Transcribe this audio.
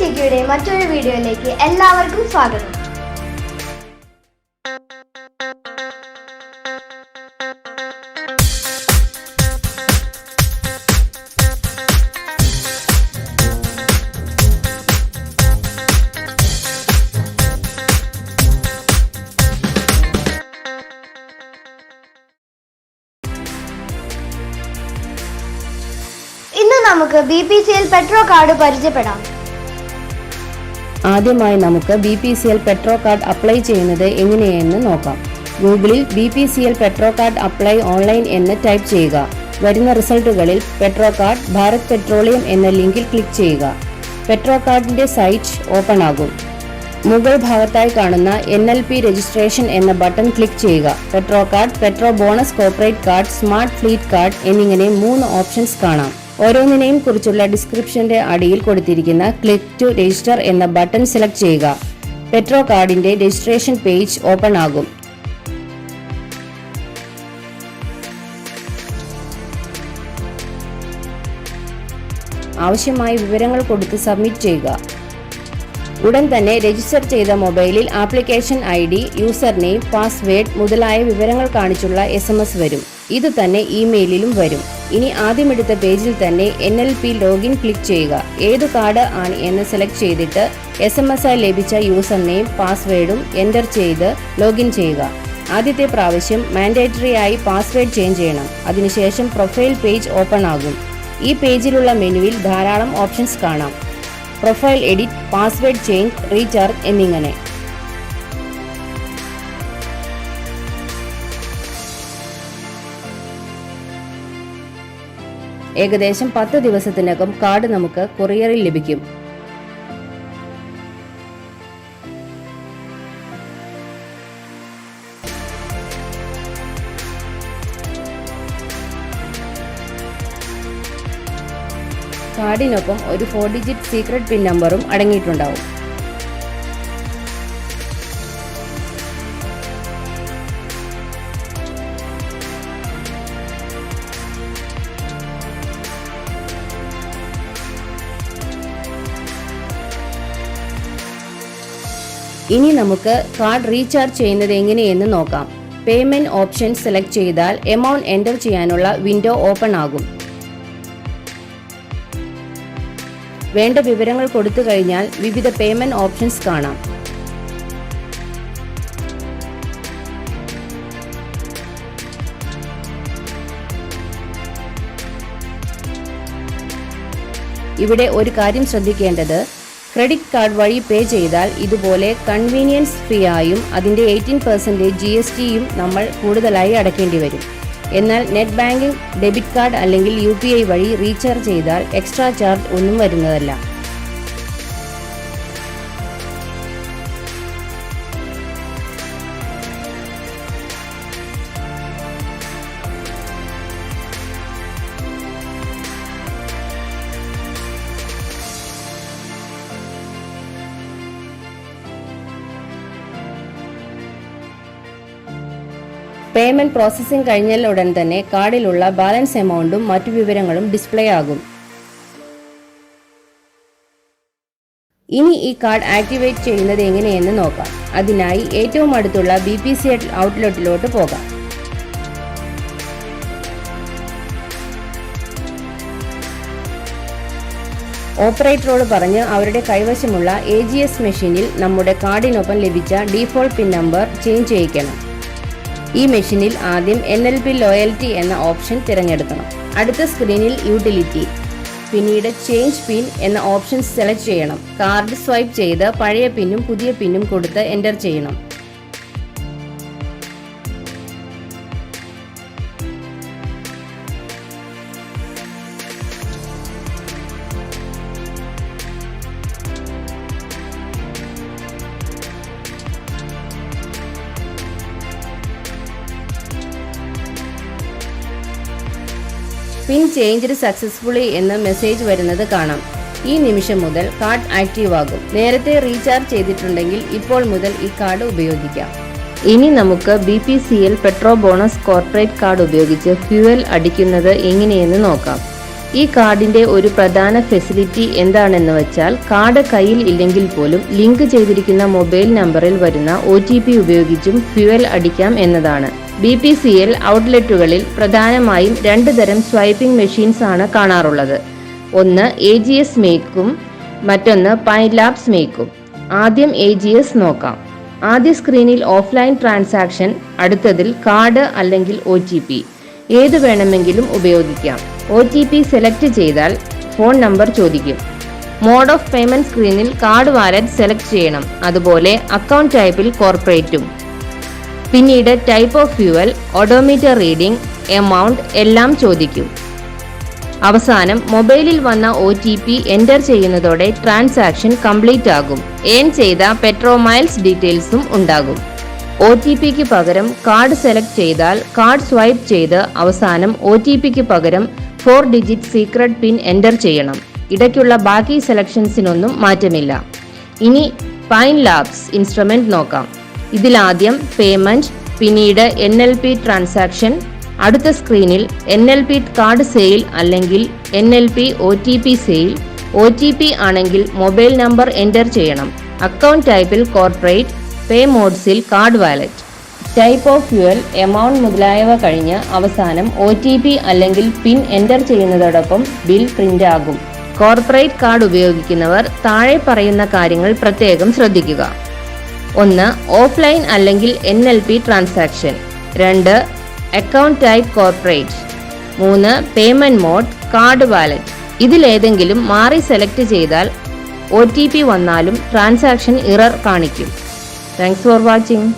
സിക്കിയുടെ മറ്റൊരു വീഡിയോയിലേക്ക് എല്ലാവർക്കും സ്വാഗതം. നമുക്ക് B P C L petro card പരിചയപ്പെടാം. ആദ്യമായി നമുക്ക് B P C L petro card apply ചെയ്യുന്നത് എങ്ങനെയെന്ന് നോക്കാം. ഗൂഗിളിൽ B P C L petro card apply online എന്ന് ടൈപ്പ് ചെയ്യുക. വരുന്ന റിസൾട്ടുകളിൽ പെട്രോ കാർഡ് ഭാരത് പെട്രോളിയം എന്ന ലിങ്കിൽ ക്ലിക്ക് ചെയ്യുക. പെട്രോ കാർഡിന്റെ സൈറ്റ് ഓപ്പൺ ആകും. മുകൾ ഭാഗത്തായി കാണുന്ന എൻ എൽ പി രജിസ്ട്രേഷൻ എന്ന ബട്ടൺ ക്ലിക്ക് ചെയ്യുക. Petro card petro bonus corporate card smart fleet card എന്നിങ്ങനെ മൂന്ന് ഓപ്ഷൻസ് കാണാം. ഓരോന്നിനെയും കുറിച്ചുള്ള ഡിസ്ക്രിപ്ഷന്റെ അടിയിൽ കൊടുത്തിരിക്കുന്ന ക്ലിക്ക് ടു രജിസ്റ്റർ എന്ന ബട്ടൺ സെലക്ട് ചെയ്യുക. പെട്രോ കാർഡിന്റെ രജിസ്ട്രേഷൻ പേജ് ഓപ്പൺ ആകും. ആവശ്യമായ വിവരങ്ങൾ കൊടുത്ത് സബ്മിറ്റ് ചെയ്യുക. ഉടൻ തന്നെ രജിസ്റ്റർ ചെയ്ത മൊബൈലിൽ application I D user name password മുതലായ വിവരങ്ങൾ കാണിച്ചുള്ള എസ് വരും. ഇത് തന്നെ ഇമെയിലിലും വരും. ഇനി ആദ്യമെടുത്ത പേജിൽ തന്നെ N L P login click ചെയ്യുക. ഏതു കാർഡ് ആണ് എന്ന് സെലക്ട് ചെയ്തിട്ട് എസ് എം എസ് ആയി ലഭിച്ച യൂസർ നെയിം പാസ്വേഡും എന്റർ ചെയ്ത് ലോഗിൻ ചെയ്യുക. ആദ്യത്തെ പ്രാവശ്യം മാൻഡേറ്ററി ആയി പാസ്വേഡ് ചേഞ്ച് ചെയ്യണം. അതിനുശേഷം പ്രൊഫൈൽ പേജ് ഓപ്പൺ ആകും. ഈ പേജിലുള്ള മെനുവിൽ ധാരാളം ഓപ്ഷൻസ് കാണാം. Profile edit password change recharge എന്നിങ്ങനെ. ഏകദേശം പത്ത് ദിവസത്തിനകം കാർഡ് നമുക്ക് കൊറിയറിൽ ലഭിക്കും. കാർഡിനൊപ്പം ഒരു ഫോർ ഡിജിറ്റ് സീക്രട്ട് പിൻ നമ്പറും അടങ്ങിയിട്ടുണ്ടാവും. ഇനി നമുക്ക് കാർഡ് റീചാർജ് ചെയ്യുന്നത് എങ്ങനെയെന്ന് നോക്കാം. പേയ്മെന്റ് ഓപ്ഷൻ സെലക്ട് ചെയ്താൽ എമൗണ്ട് എന്റർ ചെയ്യാനുള്ള വിൻഡോ ഓപ്പൺ ആകും. വേണ്ട വിവരങ്ങൾ കൊടുത്തു കഴിഞ്ഞാൽ വിവിധ പേയ്മെന്റ് ഓപ്ഷൻസ് കാണാം. ഇവിടെ ഒരു കാര്യം ശ്രദ്ധിക്കേണ്ടത് ക്രെഡിറ്റ് കാർഡ് വഴി പേ ചെയ്താൽ ഇതുപോലെ കൺവീനിയൻസ് ഫീ ആയും അതിന്റെ എയ്റ്റീൻ പെർസെന്റേജ് ജി എസ് ടിയും നമ്മൾ കൂടുതലായി അടയ്ക്കേണ്ടി വരും. എന്നാൽ നെറ്റ് ബാങ്കിംഗ് ഡെബിറ്റ് കാർഡ് അല്ലെങ്കിൽ യു പി ഐ വഴി റീചാർജ് ചെയ്താൽ എക്സ്ട്രാ ചാർജ് ഒന്നും വരുന്നതല്ല. പേയ്മെന്റ് പ്രോസസ്സിംഗ് കഴിഞ്ഞാൽ ഉടൻ തന്നെ കാർഡിലുള്ള ബാലൻസ് എമൗണ്ടും മറ്റു വിവരങ്ങളും ഡിസ്പ്ലേ ആകും. ഇനി ഈ കാർഡ് ആക്ടിവേറ്റ് ചെയ്യുന്നത് എങ്ങനെയെന്ന് നോക്കാം. അതിനായി ഏറ്റവും അടുത്തുള്ള ബി പി സി ഔട്ട്ലെറ്റിലോട്ട് പോകാം. ഓപ്പറേറ്ററോട് പറഞ്ഞ് അവരുടെ കൈവശമുള്ള എ ജി എസ് മെഷീനിൽ നമ്മുടെ കാർഡിനൊപ്പം ലഭിച്ച ഡീഫോൾട്ട് പിൻ നമ്പർ ചേഞ്ച് ചെയ്യിക്കണം. ഈ മെഷീനിൽ ആദ്യം എൻ എൽ പി ലോയൽറ്റി എന്ന ഓപ്ഷൻ തിരഞ്ഞെടുക്കണം. അടുത്ത സ്ക്രീനിൽ യൂട്ടിലിറ്റി. പിന്നീട് ചേഞ്ച് പിൻ എന്ന ഓപ്ഷൻ സെലക്ട് ചെയ്യണം. കാർഡ് സ്വൈപ്പ് ചെയ്ത് പഴയ പിന്നും പുതിയ പിന്നും കൊടുത്ത് എന്റർ ചെയ്യണം. പിൻ ചേഞ്ച്ഡ് സക്സസ്ഫുള്ളി എന്ന് മെസ്സേജ് വരുന്നത് കാണാം. ഈ നിമിഷം മുതൽ കാർഡ് ആക്റ്റീവ് ആകും. നേരത്തെ റീചാർജ് ചെയ്തിട്ടുണ്ടെങ്കിൽ ഇപ്പോൾ മുതൽ ഈ കാർഡ് ഉപയോഗിക്കാം. ഇനി നമുക്ക് B P C L petro bonus corporate card ഉപയോഗിച്ച് ഫ്യൂവൽ അടിക്കുന്നത് എങ്ങനെയെന്ന് നോക്കാം. ഈ കാർഡിന്റെ ഒരു പ്രധാന ഫെസിലിറ്റി എന്താണെന്ന് വെച്ചാൽ കാർഡ് കയ്യിൽ ഇല്ലെങ്കിൽ പോലും ലിങ്ക് ചെയ്തിരിക്കുന്ന മൊബൈൽ നമ്പറിൽ വരുന്ന ഒ ഉപയോഗിച്ചും ഫ്യുവൽ അടിക്കാം എന്നതാണ്. ബി പി സി എൽ ഔട്ട്ലെറ്റുകളിൽ പ്രധാനമായും രണ്ട് തരം സ്വൈപ്പിംഗ് മെഷീൻസ് ആണ് കാണാറുള്ളത്. ഒന്ന് എ ജി എസ് മേക്കും മറ്റൊന്ന് പൈൻ ലാബ്സ് മേക്കും ആദ്യം എ ജി എസ് നോക്കാം. ആദ്യ സ്ക്രീനിൽ ഓഫ്ലൈൻ ട്രാൻസാക്ഷൻ അടുത്തതിൽ കാർഡ് അല്ലെങ്കിൽ ഒ ഏത് വേണമെങ്കിലും ഉപയോഗിക്കാം. ഒ ടി പി സെലക്ട് ചെയ്താൽ ഫോൺ നമ്പർ ചോദിക്കും. മോഡ് ഓഫ് പേയ്മെന്റ് സ്ക്രീനിൽ കാർഡ് വാലറ്റ് സെലക്ട് ചെയ്യണം. അതുപോലെ അക്കൗണ്ട് ടൈപ്പിൽ കോർപ്പറേറ്റും പിന്നീട് type of fuel odometer reading amount എല്ലാം ചോദിക്കും. അവസാനം മൊബൈലിൽ വന്ന ഒ ടി പി എന്റർ ചെയ്യുന്നതോടെ ട്രാൻസാക്ഷൻ കംപ്ലീറ്റ് ആകും. ഏൺ ചെയ്ത പെട്രോ മൈൽസ് ഡീറ്റെയിൽസും ഉണ്ടാകും. ഒ ടി പിക്ക് പകരം കാർഡ് സെലക്ട് ചെയ്താൽ കാർഡ് സ്വൈപ്പ് ചെയ്ത് അവസാനം ഒ ടി പിക്ക് പകരം four digit secret pin enter ചെയ്യണം. ഇടയ്ക്കുള്ള ബാക്കി സെലക്ഷൻസിനൊന്നും മാറ്റമില്ല. ഇനി പൈൻ ലാബ്സ് ഇൻസ്ട്രുമെന്റ് നോക്കാം. ഇതിലാദ്യം പേയ്മെന്റ് പിന്നീട് എൻ എൽ പി ട്രാൻസാക്ഷൻ അടുത്ത സ്ക്രീനിൽ N L P card sale അല്ലെങ്കിൽ N L P O T P sale O T P ആണെങ്കിൽ മൊബൈൽ നമ്പർ എന്റർ ചെയ്യണം. അക്കൗണ്ട് ടൈപ്പിൽ corporate pay മോഡ്സിൽ card wallet. Type of fuel amount മുതലായവ കഴിഞ്ഞ് അവസാനം O T P അല്ലെങ്കിൽ പിൻ എന്റർ ചെയ്യുന്നതോടൊപ്പം bill print ആകും. കോർപ്പറേറ്റ് കാർഡ് ഉപയോഗിക്കുന്നവർ താഴെ പറയുന്ന കാര്യങ്ങൾ പ്രത്യേകം ശ്രദ്ധിക്കുക. ഒന്ന് ഓഫ്ലൈൻ അല്ലെങ്കിൽ എൻ എൽ പി ട്രാൻസാക്ഷൻ രണ്ട് അക്കൗണ്ട് ടൈപ്പ് കോർപ്പറേറ്റ് മൂന്ന് പേയ്മെന്റ് മോഡ് കാർഡ് വാലറ്റ് ഇതിലേതെങ്കിലും മാറി സെലക്ട് ചെയ്താൽ ഒ ടി പി വന്നാലും ട്രാൻസാക്ഷൻ ഇറർ കാണിക്കും. Thanks for watching